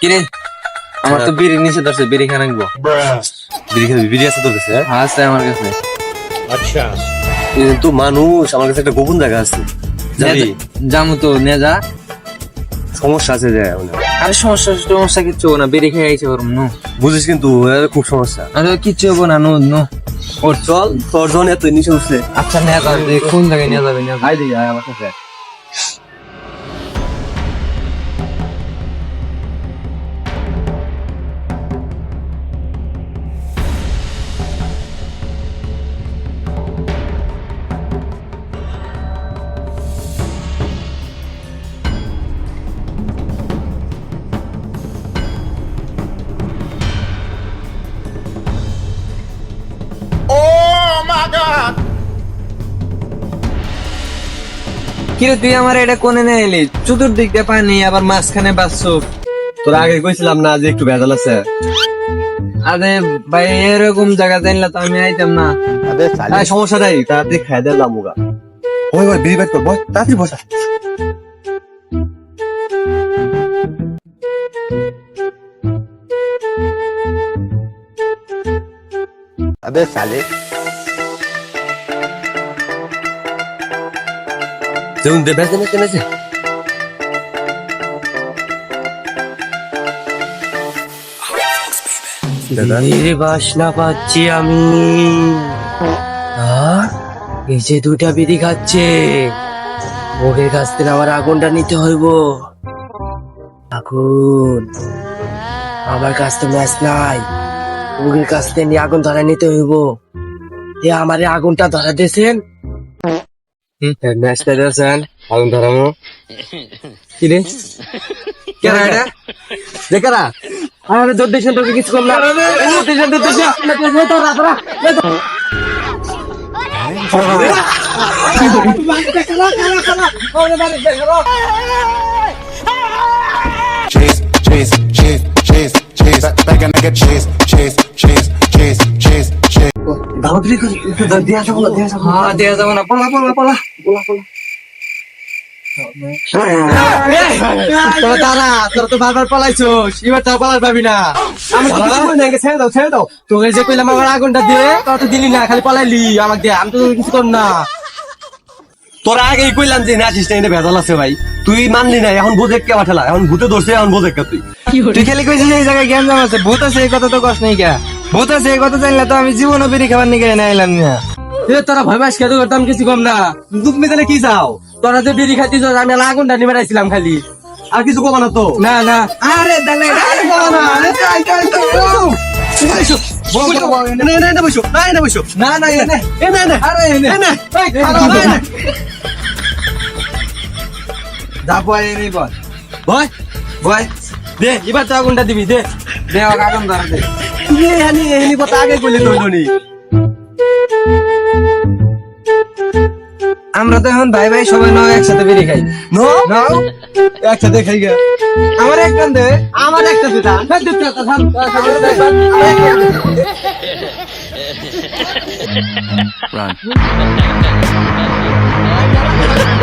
কিরে? আমার তো বিড়ি নিচে ধরছে বিড়ি খান আনব। বিড়ি খাবি বিড়ি আছে তোর কাছে? হ্যাঁ? আছে আমার কাছে। কিন্তু মানুষ আমার কাছে একটা গোপন জায়গা আছে। যাবি? জামু তো নে যা। সমস্যা আছে যে মানে। আরে সমস্যা সমস্যা কিচ্ছু হব না বেড়ে খেয়ে গেছে ওরম নো বুঝিস কিন্তু খুব সমস্যা। আরে কিচ্ছু হব না নো নো। ওর চল তোর যখন এত নিচে উঠছে। আচ্ছা নিয়ে যাবে কোন জায়গায় নিয়ে যাবে নিয়ে যাবে আয় দিই আমার কাছে। আঘাত। কিরে তুই আমার এটা কোনে নিয়ে এলি? চতুর্দিক দিয়ে পানি আবার মাঝখানে বাঁচছো তোর আগে কইছিলাম না যে একটু ভেজাল আছে। আরে ভাই এরকম জায়গা জানলে তো আমি আইতাম না। আরে সমস্যা নাই তাড়াতাড়ি খাই দিলাম ওগা ওই ওই বিয়ে কর বস তাড়াতাড়ি বসা। আবে সালে যেমন দে বেজে নেতে নেছে এর বাসনা পাচ্ছি আমি। আর যে দুটা বিড়ি খাচ্ছে। ওদের কাছ থেকে আমার আগুনটা নিতে হইব। আগুন। আমার কাছ তো ম্যাচ নাই। ওদের কাছ থেকে আগুন ধরা নিতে হইব। এ আমার আগুনটা ধরা দিয়েছেন? ম্যাচটা দিয়েছেন আগুন ধরানো কি রে কেরা এটা দেখারা আরে দৌড় দিয়েছেন তোকে কিছু কম না দৌড় দিয়েছেন দৌড় দিয়েছেন chase, chase, chase, chase, chase. Like a nigga chase, হ্যাঁ দেয়া যাব না। পলা পলা পলা। তোরা তারা তোরা তো বারবার পালাইছোস। এবার তা পালার পাবি না। আমি তো কিছু করি নাই, ছেড়ে দাও ছেড়ে দাও। তোকে যে কইলাম আমার আগুনটা দিয়ে তোরা তো দিলি না খালি পালাইলি। আমাকে দিয়ে আমি তো কিছু কর না। তোর আগেই কইলাম যে নাচিস না এটা ভেজাল আছে ভাই। তুই মানলি না এখন বোঝে কে পাঠালা এখন ভূতে ধরছে এখন বোঝে কে তুই তুই খালি কইছিস এই জায়গায় জ্ঞান জাম আছে ভূত আছে এই কথা তো কষ্ট নাই কে। ভূত আছে এই কথা জানলে তো আমি জীবনও বেরি খাবার নিকে না এলাম না এ তোরা ভয় পাস খেতে করতাম কিছু কম না তুমি তাহলে কি চাও তোরা যে বিড়ি খাইতিস আমি আগুনটা নিবে রাখছিলাম খালি আর কিছু কমানো তো না না আরে দালে এনে এনে এনে দে এবার তো আগুনটা দিবি দে দে আগুন ধরে দে তুমি এখানে এখানে কথা আগে কইলে আমরা তো এখন ভাই ভাই সবাই নয় একসাথে বেরিয়ে খাই। নো নাও একসাথে খাই গে। আমার একটা দে। আমার একটা Run.